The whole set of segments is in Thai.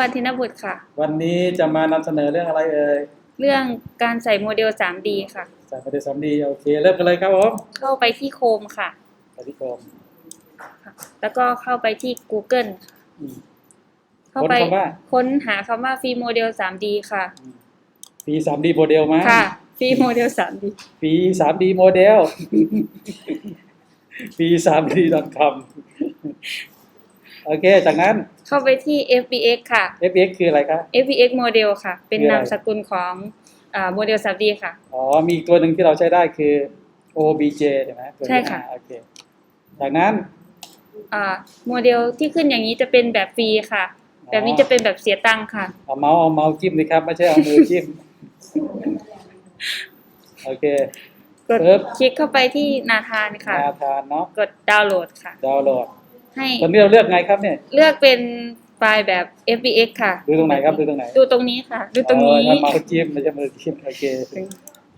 วันธินบุตรค่ะ วันนี้จะมานำเสนอเรื่องอะไรเอ่ย เรื่องการใส่โมเดล 3D ค่ะ จากประเด็นสามดีโอเค เริ่มกันเลยครับผมเข้าไปที่โคมค่ะ ไปที่กรมค่ะแล้วก็เข้าไปที่ Google ค่ะอืม เข้าไปค้นคำว่า ค้นหาคำว่าฟรีโมเดล 3D ค่ะ ปีสามดีโมเดลมาค่ะฟรีโมเดล 3D ปีสามดีโมเดลปีสามดี .com โอเค จากนั้นเข้าไปที่ FBX ค่ะ FX คืออะไรครับ FBX โมเดลค่ะ เป็นคืออะไรนามสกุลของอ่าโมเดล 3D ค่ะ อ๋อ มีอีกตัวหนึ่งที่เราใช้ได้คือ OBJ ใช่ไหมตัวนี้ใช่ค่ะอ่าโอเค จากนั้นอ่าโมเดลที่ขึ้นอย่างนี้จะเป็นแบบฟรีค่ะ แบบนี้จะเป็นแบบเสียตังค์ค่ะ เอาเมาส์เอาเมาส์จิ้มเลยครับ ไม่ใช่เอามือจิ้ม โอเค กดปึ๊บคลิกเข้าไปที่นาธานค่ะ นาทานเนาะ กดดาวน์โหลดค่ะ ดาวน์โหลด ให้ตอนนี้เราเลือกไงครับเนี่ย เลือกเป็นไฟล์แบบ FBX ค่ะ ดูตรงไหนครับดูตรงไหน ดูตรงนี้ค่ะ ดูตรงนี้อ๋อถ้าเมาส์จิ้มไม่ใช่มือจิ้มโอเค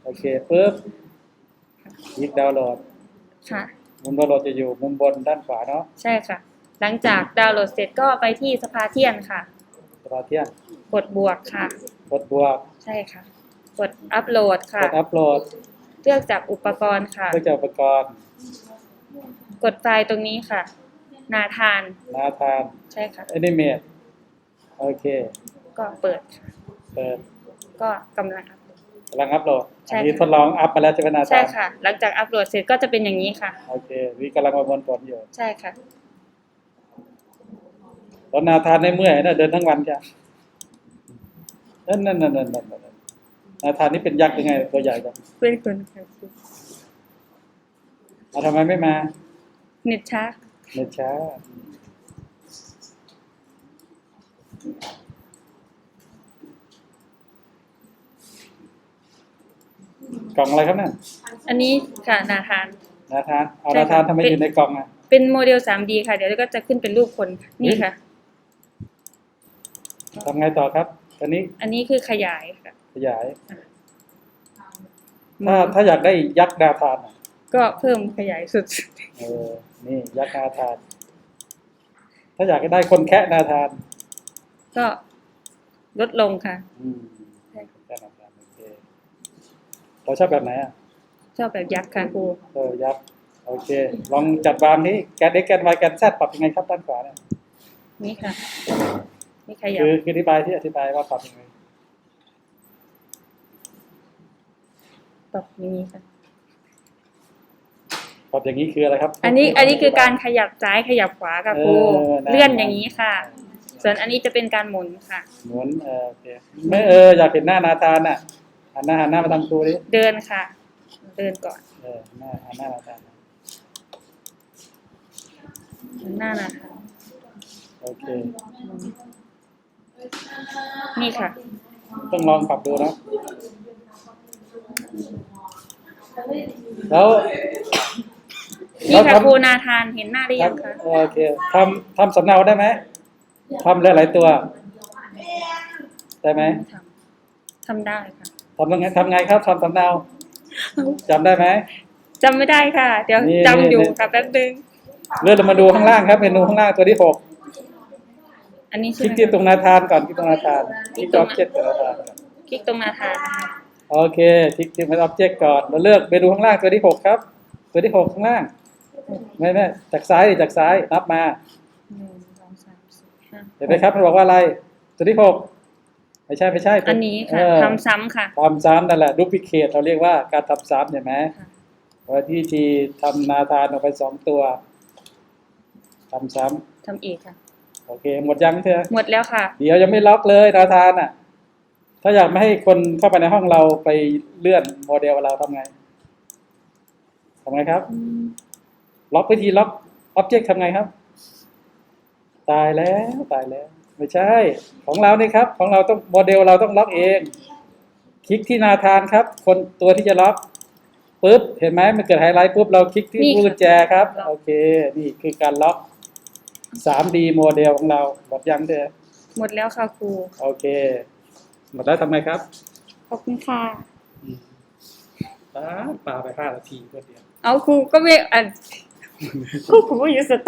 โอเคปุ๊บคลิกดาวน์โหลด ค่ะ มุมดาวน์โหลดจะอยู่มุมบนด้านขวาเนาะใช่ค่ะ หลังจากดาวน์โหลดเสร็จก็ไปที่สภาเทียนค่ะสปาเทียนกดบวกค่ะ กดบวกใช่ค่ะ กดอัปโหลดกค่ะ ดอัปโหลดเลือกจากอุปกรณ์ค่ะ เพื่อจะอุปกรณ์ กดไฟล์ตรงนี้ค่ะ นาธาน นาทานใช่ค่ะแอนิเมตโอเค ก็เปิดค่ะเปิดก็กำลังอัปโหลดกำลังอัปโหลดใช่อันนี้ค่ะ ทดลองอัพมาแล้วใช่ไหมนาใช่ทานค่ะ หลังจากอัปโหลดเสร็จก็จะเป็นอย่างนี้ค่ะ โอเคนี่กำลังประมวลผลอยู่ใช่ค่ะ ตอนนาทานในเมื่อยนะเดินทั้งวันจ้ะนั่นนั่นนั่นนั่นนั่นนั่นนาทานนี่เป็นยักษ์ยังไงตัวใหญ่จังเป็นคนค่ะเอาทำไมไม่มา เน็ตช้าเน็ตช้ากล่องอะไรครับนั่นอันนี้ค่ะนาธาน นาทานเอาใช่นาค่ะทานทำไมเป็นอยู่ในกล่องอะ เป็นโมเดล 3D ค่ะ เดี๋ยวก็จะขึ้นเป็นรูปคนค่ะนี่ค่ะ ทำไงต่อครับ ตอนนี้อันนี้คือขยายค่ะ ขยาย ถ้าถ้าอยากได้ยักษ์นาทานอะก็เพิ่มขยายสุด เออ นี่ยักษ์นาทาน ถ้าอยากได้คนแคะนาทาน ก็ลดลงค่ะ อืมใช่แคะนาทานโอเคเราชอบแบบไหนอะ ชอบแบบยักษ์ค่ะครูเออยักษ์โอเค ลองจัดวางนี้แกน x แกน y แกน z ปรับยังไงครับด้านขวาเนี่ยนี่ค่ะ นี่ขยับคือคืออธิบายที่อธิบายว่าปรับยังไงตบอย่างนี้ค่ะ ปรับอย่างนี้คืออะไรครับ อันนี้อันนี้คือการขยับซ้ายขยับขวาค่ะครูเออได้เลื่อนอย่างนี้ค่ะ ส่วนอันนี้จะเป็นการหมุนค่ะ หมุนเออโอเคไม่เอออยากเห็นหน้านาธานอะหันหน้าหันหน้ามาทางครูดิเดินค่ะ เดินก่อนเออหน้าหันหน้านาธานหน้านะคะโอเค นี่ค่ะ ต้องลองปรับดูนะ แล้ว นี่ค่ะแล้วทำครูนาธานเห็นหน้าหรือยังคะโอเคทำทำสำเนาได้ไหมทำหลายๆตัว ได้ไหมทำทำได้ค่ะทำยังไงทำไงครับทำสำเนาจำได้ไหมจำไม่ได้ค่ะ เดี๋ยวนี่จำอยู่นี่ค่ะแป๊บนึงเลื่อนลงมาดูข้างล่างครับเมนูข้างล่างตัวที่หกอันนี้คใช่ลิกไหมที่ตรงนาธานก่อนคลิกตรงนาธานคลิกตรงออบเจกต์นาธานก่อนคลิกตรงนาธานนะคะโอเคคลิกที่เป็นออบเจกต์ก่อนเราเลือกเมนูข้างล่างตัวที่หกครับ ตัวที่หกข้างล่าง ไม่ไม่จากซ้ายดิจากซ้ายนับมาหนึ่งสองสามสี่ห้าเห็นไหมครับมันบอกว่าอะไรตัวที่หกไม่ใช่ไม่ใช่ตัวอันนี้ค่ะเออทำซ้ำค่ะทำซ้ำนั่นแหละดูพิเคทเราเรียกว่าการทำซ้ำเห็นไหมค่ะว่าที่ทีทำนาธานออกไปสองตัวทำซ้ทำอีกค่ะำโอเค หมดยังเธอหมดแล้วค่ะ เดี๋ยวยังไม่ล็อกเลยนาธานอะ ถ้าอยากไม่ให้คนเข้าไปในห้องเราไปเลื่อนโมเดลเราทำไงทำไงครับ ล็อกวิธีล็อกอ็อบเจกต์ทำไงครับ ตายแล้วตายแล้ว ไม่ใช่ ของเรานี่ครับ ของเราต้องโมเดลเราต้องล็อกเอง คลิกที่นาธานครับ คนตัวที่จะล็อกปุ๊บเห็นไหมมันเกิดไฮไลท์ปุ๊บเราคลิกที่นี่ค่ะกุญแจครับล็อกโอเค นี่คือการล็อก 3D โมเดลของเราหมดยังเด้อหมดแล้วค่ะครู โอเค หมดแล้วทำไงครับขอบคุณค่ะปาปาไปห้านาทีก็เดียวเอาครูก็ไม่อ่าน Кукуруза